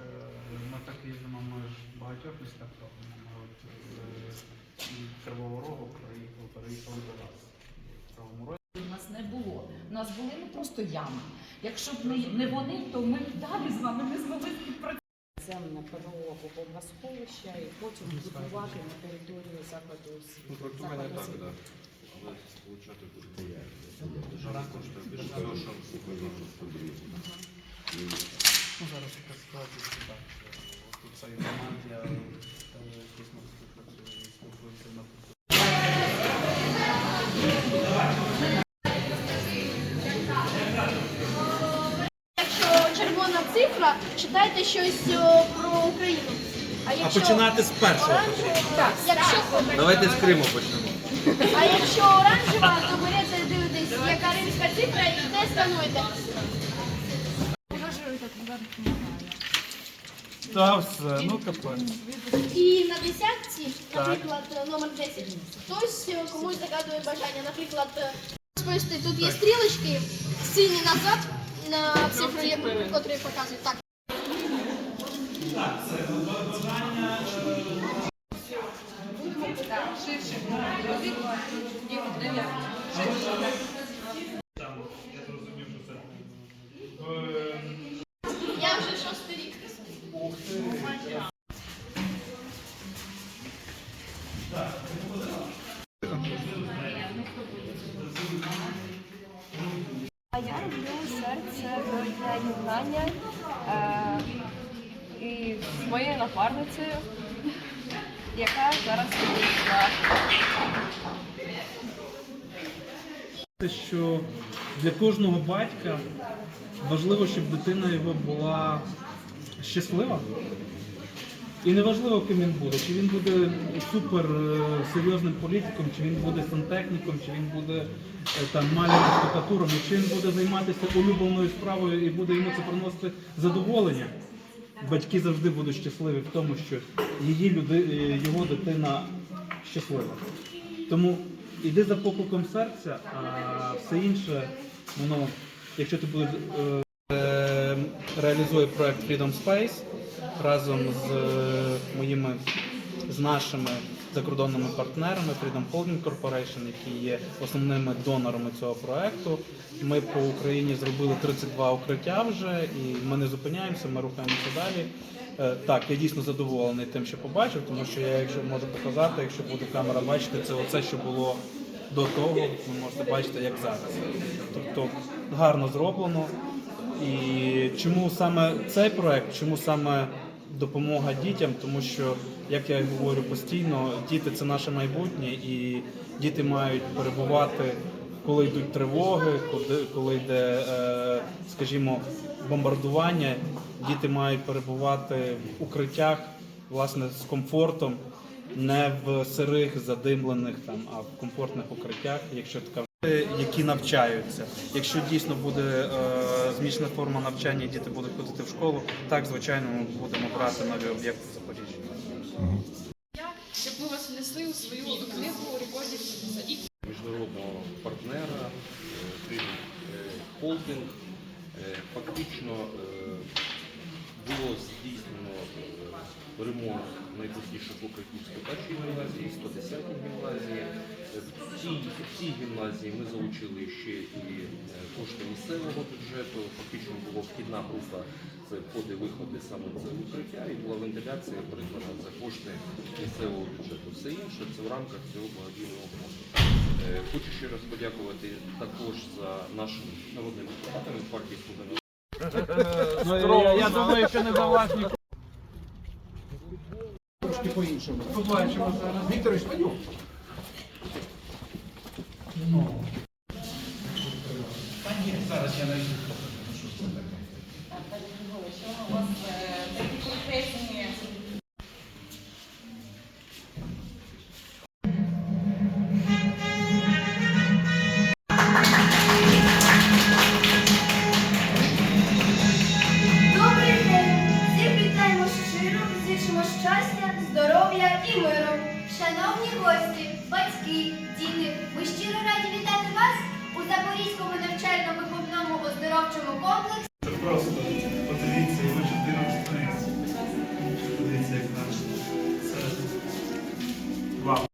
Е, Ми так їздимо, ми ж в багатьох містах робимо. Ми от е, Кривого Рогу приїхали, переїхали до вас. В Кривому Розі. У нас не було. У нас були не просто ями. Якщо б не, не вони, то ми б далі з вами не змогли співпрацювати. Це на переробку бомбосховища і потім будувати на території закладу освіти. Ну, проектування Закладу так, освіти. так. Але Получати буде. Державна кошти більше всього, що Ну, зараз така так. Тут цей момент я е, дійсно співпрацюю і спілкуюся на Якщо червона цифра, читайте щось о, про Україну. А А якщо починати з першого. оранжева, якщо, Давайте з Криму почнемо. а якщо оранжева, то берете, дивитесь, яка римська цифра і те скануєте. Та все, ну капець. І на десятці, наприклад, номер 10, хтось е, комусь загадує бажання. Наприклад, е, розповісти, тут є стрілочки, сині назад на цифру, яку котрі показують. Так. Для знання е, і з моєю напарницею, яка зараз. Те, що для кожного батька важливо, щоб дитина його була щаслива. І неважливо, ким він буде, чи він буде супер е, серйозним політиком, чи він буде сантехніком, чи він буде е, там маляром штукатуром, якщо він буде займатися улюбленою справою і буде йому це приносити задоволення, батьки завжди будуть щасливі в тому, що її люди, е, його дитина щаслива. Тому іди за покликом серця, а все інше, воно, якщо ти будеш е, реалізує проект Freedom Space разом з е, моїми з нашими закордонними партнерами Freedom Holding Corporation, які є основними донорами цього проекту. Ми по Україні зробили 32 укриття вже, і ми не зупиняємося, ми рухаємося далі. Е, Так, я дійсно задоволений тим, що побачив, тому що я, якщо можу показати, якщо буде камера бачити, це оце, що було до того, ви можете бачити, як зараз. Тобто гарно зроблено. І чому саме цей проект, чому саме допомога дітям? Тому що, як я говорю постійно, діти це наше майбутнє, і діти мають перебувати, коли йдуть тривоги, коли, йде, е, скажімо, бомбардування. Діти мають перебувати в укриттях, власне, з комфортом, не в сирих, задимлених там, а в комфортних укриттях, якщо така які навчаються. Якщо дійсно буде змішана форма навчання, діти будуть ходити в школу, так звичайно ми будемо брати нові об'єкти в Запоріжжі. щоб ми вас внесли у свою книгу рекордів. Міжнародного партнера, е, е, Holding. Е, Фактично було здійснено е, ремонт найкрутіших укриттів 101 гімназії, 110-й гімназії. Е, В цій, гімназії ми залучили ще і е, кошти місцевого бюджету. Фактично була вхідна група, це входи-виходи саме це укриття, і була вентиляція придбана за кошти місцевого бюджету. Все інше це в рамках цього благодійного фонду. Е, Хочу ще раз подякувати також за нашими народними депутатами партії «Слуга народу». Ну, я, думаю, що не за власні Трошки по-іншому. Побачимо зараз. Вікторович, пойдем. зараз я навіть. Добрий і миром. Шановні гості, батьки, діти, ми щиро раді вітати вас у Запорізькому навчально-виховному оздоровчому комплексі. Це просто подивіться, і ви дитинам читається. Подивіться, як наш. Це вау.